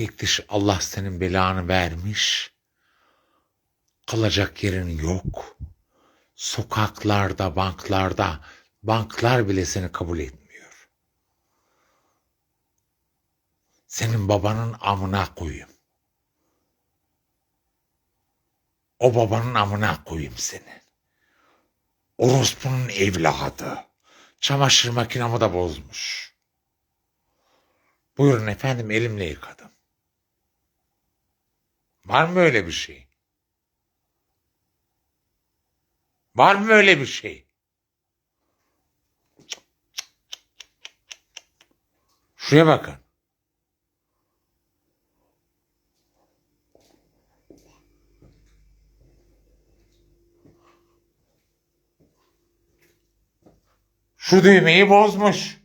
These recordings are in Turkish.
Tek diş Allah senin belanı vermiş. Kalacak yerin yok. Sokaklarda, banklarda, banklar bile seni kabul etmiyor. Senin babanın amına koyayım. O babanın amına koyayım seni. Orospu'nun evladı. Çamaşır makinamı da bozmuş. Buyurun efendim elimle yıkadım. Var mı öyle bir şey? Var mı öyle bir şey? Şuraya bakın. Şu düğmeyi bozmuş.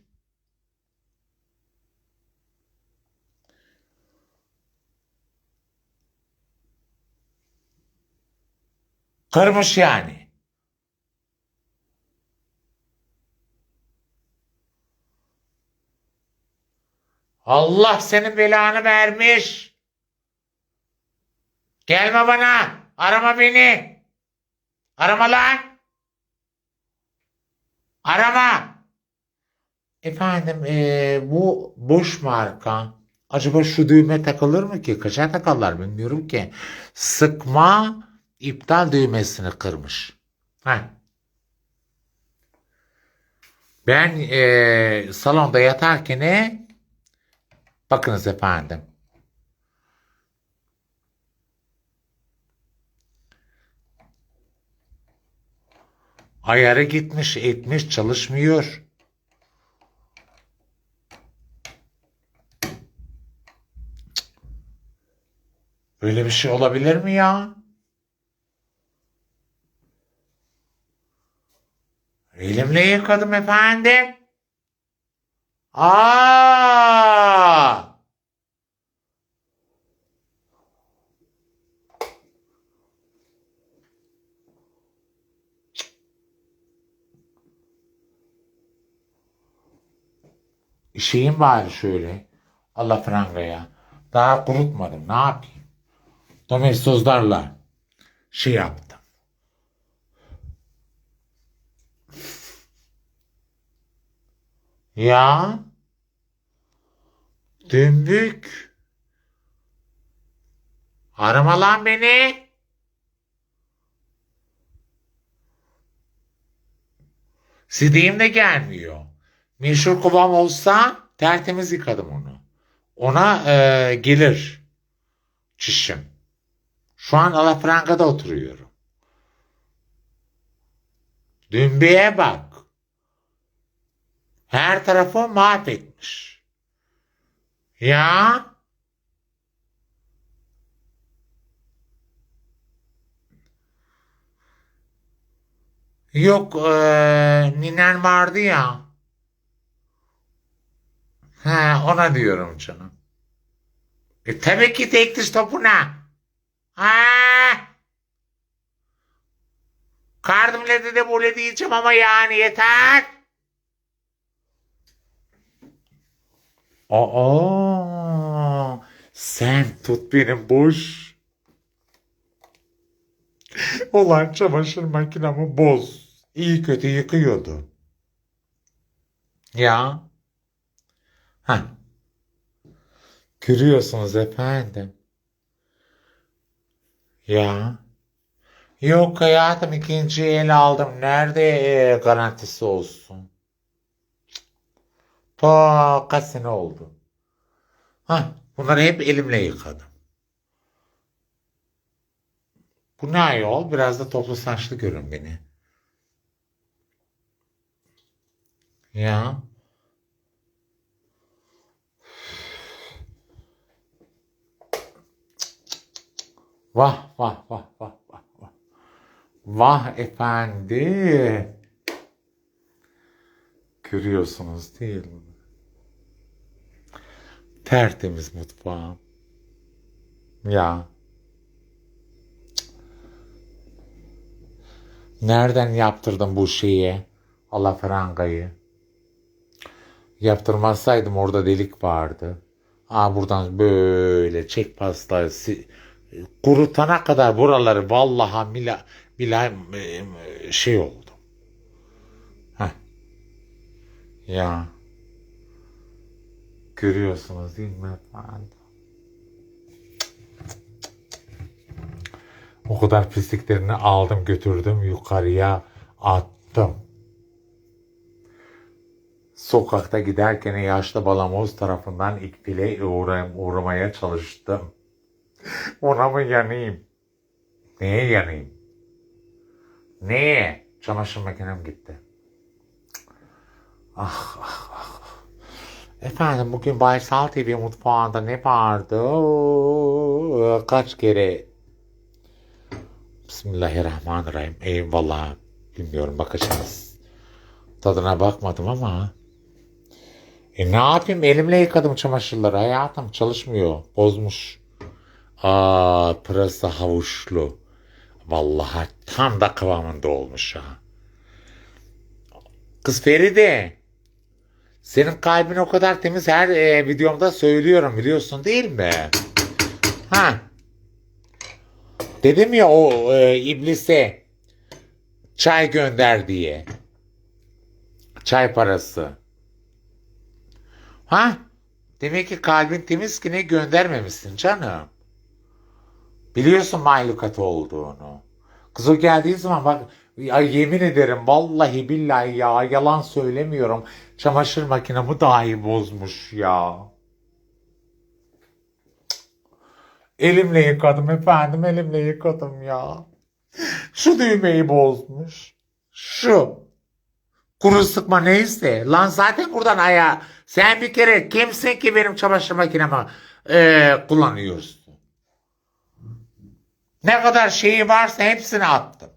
Kırmış yani. Allah senin belanı vermiş. Gelme bana. Arama beni. Arama lan. Arama. Efendim eee, bu boş marka. Acaba şu düğme takılır mı ki? Kaça takarlar bilmiyorum ki. Sıkma iptal düğmesini kırmış. Heh. Ben eee, salonda yatarken bakınız efendim. Ayarı gitmiş etmiş çalışmıyor. Böyle bir şey olabilir mi ya? Elimle yıkadım efendim. Aa! İşeyim bari şöyle. Allah frangaya. Daha kurutmadım. Ne yapayım? Domestozlarla şey yaptım. Ya dümbük arama lan beni. Sidiğim de gelmiyor. Meşhur kovam olsa tertemiz yıkadım onu. Ona e, gelir çişim. Şu an Alafranga'da oturuyorum. Dümbüye bak. Her tarafı mahvetmiş. Ya? Yok, eee ninen vardı ya. He, ona diyorum canım. E tabii ki tek diş topuna. Ha. Kardımle de böyle diyeceğim ama yani yeter. Aa, sen tut benim boş. Olan çamaşır makinamı boz. İyi kötü yıkıyordu. Ya. Ha. Görüyorsunuz efendim. Ya. Yok hayatım ikinci el aldım. Nerede e, garantisi olsun? Ta kaç sene oldu. Ha, bunları hep elimle yıkadım. Bu ne ayol? Biraz da toplu saçlı görün beni. Ya. Vah vah vah vah vah vah. Vah efendi. Görüyorsunuz değil mi? Tertemiz mutfağım. Ya. Nereden yaptırdım bu şeyi? Alafrangayı. Yaptırmazsaydım orada delik vardı. Aa buradan böyle çek pastayı si- kurutana kadar buraları vallahi mila, mila e, şey oldu. Heh. Ya. Görüyorsunuz değil mi? O kadar pisliklerini aldım götürdüm yukarıya attım. Sokakta giderken yaşlı balamoz tarafından ikpile uğra uğramaya çalıştım. Ona mı yanayım? Neye yanayım? Neye? Çamaşır makinem gitti. Ah ah. Efendim bugün Baysal TV mutfağında ne vardı? Kaç kere Bismillahirrahmanirrahim. Eyvallah. Bilmiyorum bakacağız. Tadına bakmadım ama. E ne yapayım? Elimle yıkadım çamaşırları. Hayatım çalışmıyor. Bozmuş. Aa pırasa havuçlu. Vallahi tam da kıvamında olmuş ha. Kız Feride. Senin kalbin o kadar temiz her e, videomda söylüyorum biliyorsun değil mi? Ha. Dedim ya o e, iblise çay gönder diye. Çay parası. Ha? Demek ki kalbin temiz ki ne göndermemişsin canım. Biliyorsun mahlukat olduğunu. Kız o geldiği zaman bak ya yemin ederim vallahi billahi ya yalan söylemiyorum. Çamaşır makinemi dahi bozmuş ya. Elimle yıkadım efendim elimle yıkadım ya. Şu düğmeyi bozmuş. Şu. Kuru sıkma neyse. Lan zaten buradan aya. Sen bir kere kimsin ki benim çamaşır makinemi eee, kullanıyorsun? Ne kadar şeyi varsa hepsini attım.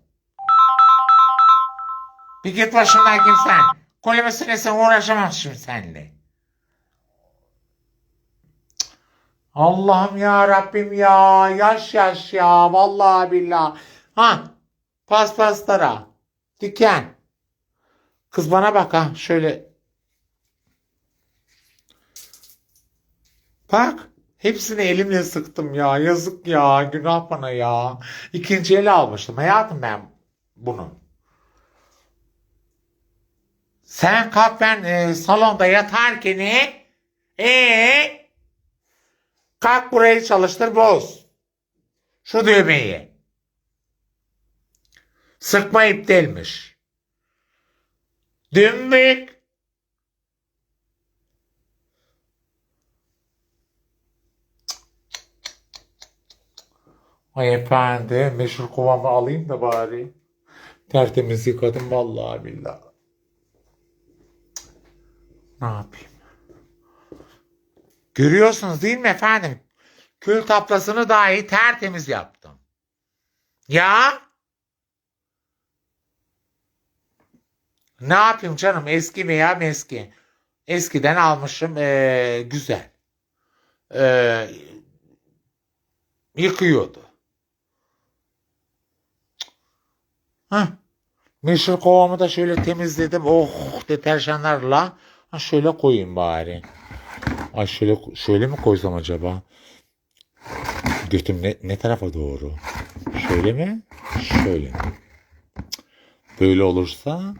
Bir git başımdan kim sen. Kolemesine sen uğraşamam şimdi seninle. Allah'ım ya Rabbim ya. Yaş yaş ya. Vallahi billah. Ha. Paspaslara. Diken. Kız bana bak ha. Şöyle. Bak. Hepsini elimle sıktım ya. Yazık ya. Günah bana ya. İkinci ele almıştım. Hayatım ben bunu. Sen kalk ben e, salonda yatarken e, e, kalk burayı çalıştır boz. Şu düğmeyi. Sıkma iptalmiş. Dümbük. Ay efendim meşhur kovamı alayım da bari. Tertemiz yıkadım vallahi billahi. Ne yapayım? Görüyorsunuz değil mi efendim? Kül taplasını dahi tertemiz yaptım. Ya? Ne yapayım canım eski veya meski. Eskiden almışım eee, güzel. Eee, yıkıyordu. Hah. Meşhur kovamı da şöyle temizledim. Oh deterjanlarla. Ha şöyle koyayım bari. Ay şöyle şöyle mi koysam acaba? Götüm ne, ne tarafa doğru? Şöyle mi? Şöyle mi? Böyle olursa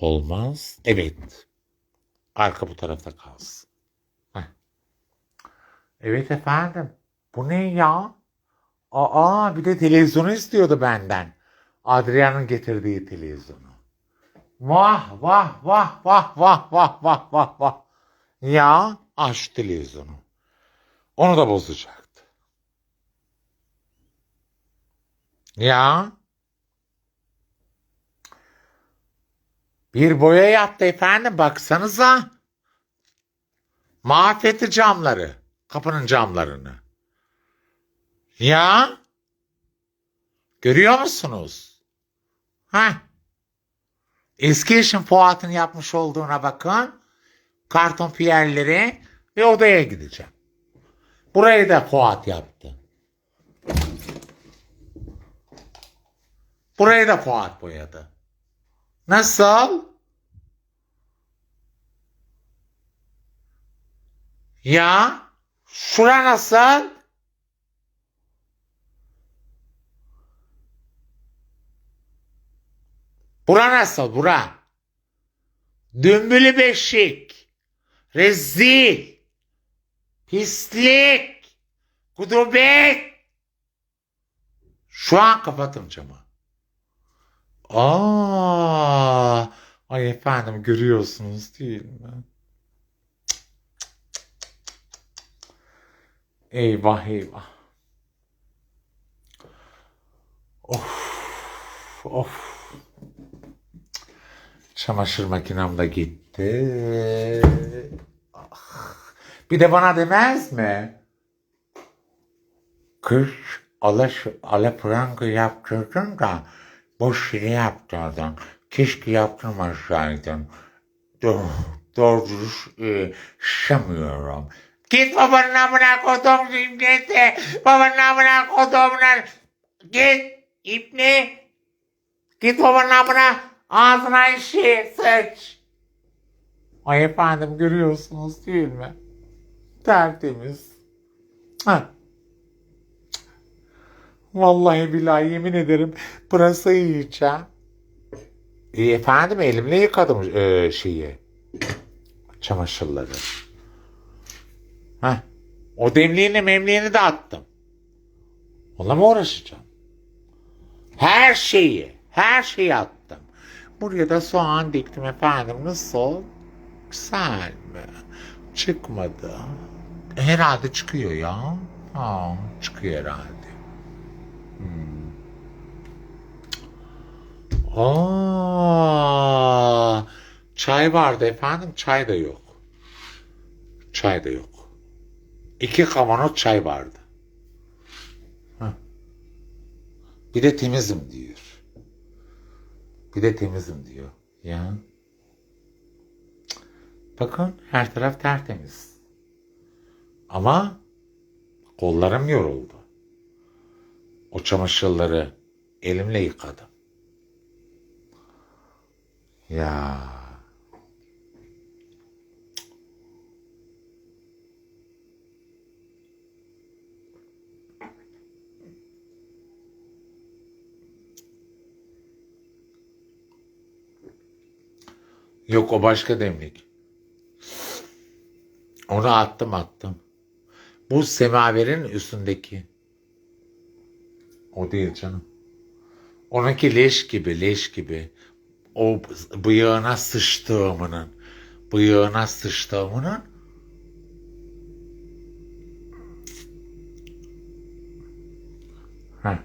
olmaz. Evet. Arka bu tarafta kalsın. Heh. Evet efendim. Bu ne ya? Aa bir de televizyonu istiyordu benden. Adrian'ın getirdiği televizyonu. Vah vah vah vah vah vah vah vah vah. Ya aç televizyonu. Onu da bozacaktı. Ya. Bir boya yaptı efendim baksanıza. Mahvetti camları. Kapının camlarını. Ya. Görüyor musunuz? Ha? Eski eşim Fuat'ın yapmış olduğuna bakın. Karton piyerleri ve odaya gideceğim. Burayı da Fuat yaptı. Burayı da Fuat boyadı. Nasıl? Ya şura nasıl? Bura nasıl bura? Dümbülü beşik. Rezil. Pislik. Gudubet. Şu an kapatın camı. Aa, ay efendim görüyorsunuz değil mi? Eyvah eyvah. Of, of. Çamaşır makinem de gitti. Ah. Bir de bana demez mi? Kız ala, ala pranga yaptırdın da boş yere yaptırdın. Keşke yaptırmasaydın. Doğru, doğru dürüst e, şamıyorum. Git babanın amına kodum şimdi. Babanın amına kodumundan. Git ipni. Git babanın amına ağzına işi sıç. Ay efendim görüyorsunuz değil mi? Tertemiz. Heh. Vallahi billahi yemin ederim pırasayı yiyeceğim. E, efendim elimle yıkadım e, şeyi. Çamaşırları. Heh. O demliğini memliğini de attım. Onunla mı uğraşacağım? Her şeyi, her şeyi attım. Buraya da soğan diktim efendim. Nasıl? Güzel mi? Çıkmadı. Herhalde çıkıyor ya. Ha, çıkıyor herhalde. Hmm. Aa, çay vardı efendim. Çay da yok. Çay da yok. İki kavanoz çay vardı. Heh. Bir de temizim diyor. Bir de temizim diyor. Ya. Bakın her taraf tertemiz. Ama kollarım yoruldu. O çamaşırları elimle yıkadım. Ya. Yok o başka demlik. Onu attım attım. Bu semaverin üstündeki. O değil canım. Onunki leş gibi leş gibi. O bıyığına sıçtığımının. Bıyığına sıçtığımının. Heh.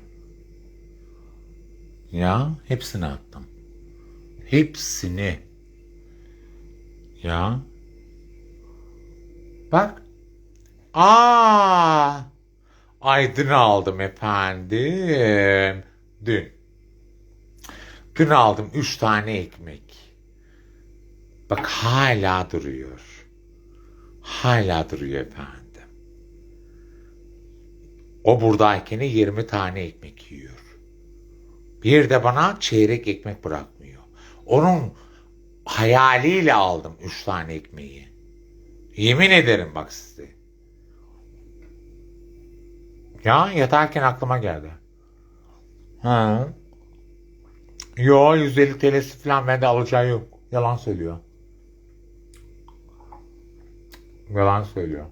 Ya hepsini attım. Hepsini. Ya. Bak. Aa! Ay dün aldım efendim. Dün. Dün aldım üç tane ekmek. Bak hala duruyor. Hala duruyor efendim. O buradayken 20 tane ekmek yiyor. Bir de bana çeyrek ekmek bırakmıyor. Onun hayaliyle aldım üç tane ekmeği. Yemin ederim bak size. Ya yatarken aklıma geldi. Ha. Yo 150 TL'si falan bende alacağı yok. Yalan söylüyor. Yalan söylüyor.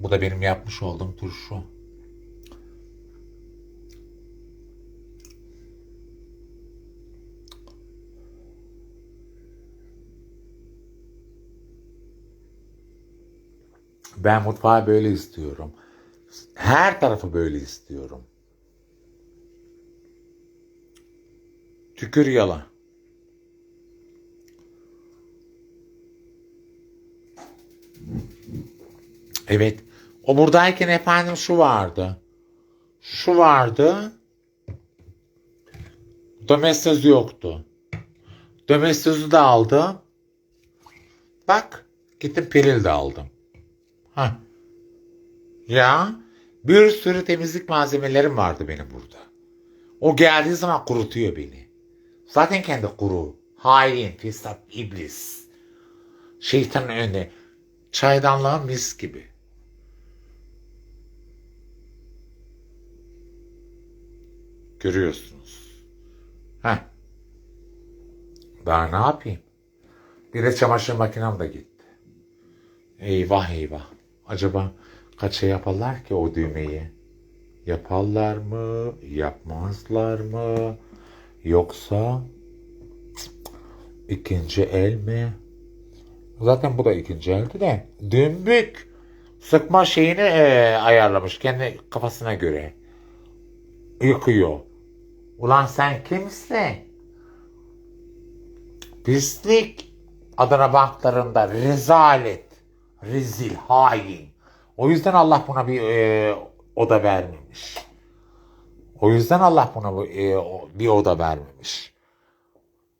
Bu da benim yapmış olduğum turşu. Ben mutfağı böyle istiyorum. Her tarafı böyle istiyorum. Tükür yala. Evet. O buradayken efendim şu vardı. Şu vardı. Domestos yoktu. Domestos'u da aldım. Bak. Gittim peril de aldım. Ha. Ya bir sürü temizlik malzemelerim vardı benim burada. O geldiği zaman kurutuyor beni. Zaten kendi kuru. Hain, fesat, iblis. Şeytanın önünde. Çaydanlığa mis gibi. Görüyorsunuz. Heh. Daha ne yapayım? Bir de çamaşır makinem de gitti. Eyvah eyvah. Acaba kaça yaparlar ki o düğmeyi? Yaparlar mı? Yapmazlar mı? Yoksa ikinci el mi? Zaten bu da ikinci eldi de. Dümbük sıkma şeyini e, ayarlamış kendi kafasına göre. Yıkıyor. Ulan sen kimsin? Pislik. Adana banklarında rezalet. Rezil, hain. O yüzden Allah buna bir e, oda vermemiş. O yüzden Allah buna bu, e, bir oda vermemiş.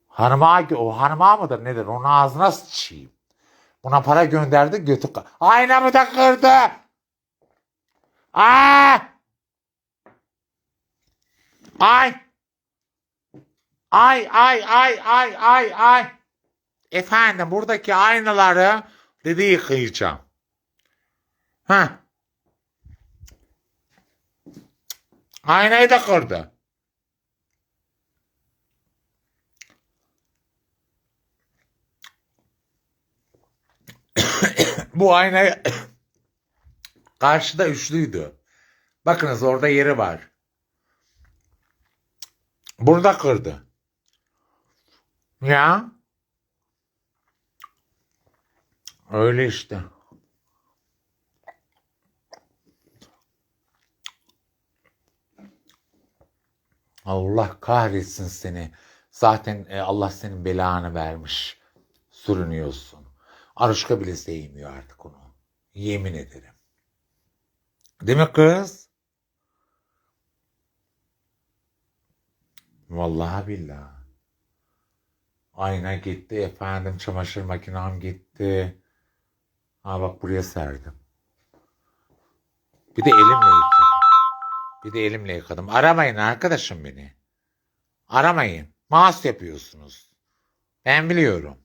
Hanıma, o hanıma mıdır nedir? Onun ağzına sıçayım. Buna para gönderdi götü Aynamı da kırdı. Aa! Ay! Ay ay ay ay ay ay. Efendim buradaki aynaları dedi yıkayacağım. Ha. Aynayı da kırdı. Bu ayna karşıda üçlüydü. Bakınız orada yeri var. Burada kırdı. Ya. Öyle işte. Allah kahretsin seni. Zaten e, Allah senin belanı vermiş. Sürünüyorsun. Arışka bile sevmiyor artık onu. Yemin ederim. Değil mi kız? Vallahi billahi. Ayna gitti efendim. Çamaşır makinem gitti. Ha bak buraya serdim. Bir de elimle yıkadım. Bir de elimle yıkadım. Aramayın arkadaşım beni. Aramayın. Mas yapıyorsunuz. Ben biliyorum.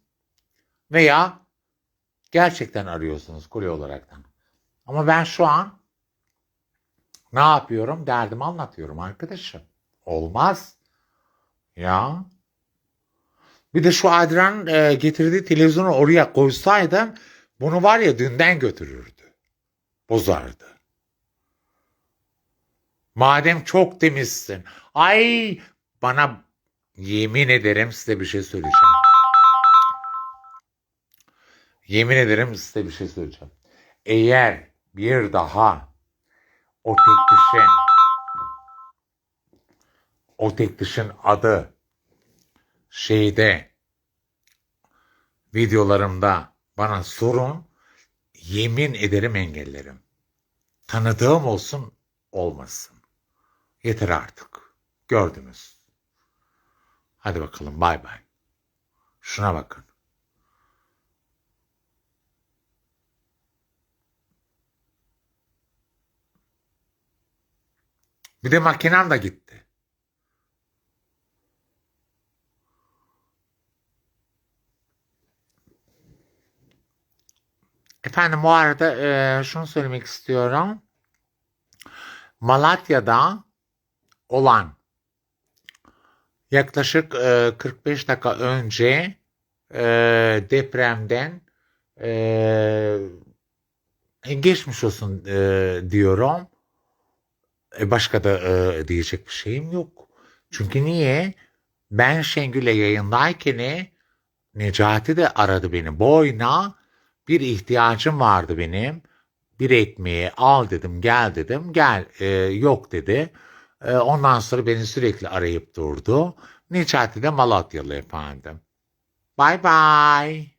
Veya gerçekten arıyorsunuz kurye olaraktan. Ama ben şu an ne yapıyorum? Derdimi anlatıyorum arkadaşım. Olmaz. Ya. Bir de şu Adrian e, getirdiği televizyonu oraya koysaydım bunu var ya dünden götürürdü. Bozardı. Madem çok temizsin. Ay bana yemin ederim size bir şey söyleyeceğim. Yemin ederim size bir şey söyleyeceğim. Eğer bir daha o teklişin o teklişin adı şeyde videolarımda bana sorun yemin ederim engellerim. Tanıdığım olsun olmasın. Yeter artık. Gördünüz. Hadi bakalım bay bay. Şuna bakın. Bir de makinem de gitti. Efendim bu arada e, şunu söylemek istiyorum. Malatya'da olan yaklaşık e, 45 dakika önce e, depremden e, geçmiş olsun e, diyorum. E, başka da e, diyecek bir şeyim yok. Çünkü niye? Ben Şengül'le yayındayken Necati de aradı beni. Boyna bir ihtiyacım vardı benim. Bir ekmeği al dedim gel dedim. Gel e, yok dedi. E, ondan sonra beni sürekli arayıp durdu. Necati de Malatyalı efendim. Bye bye.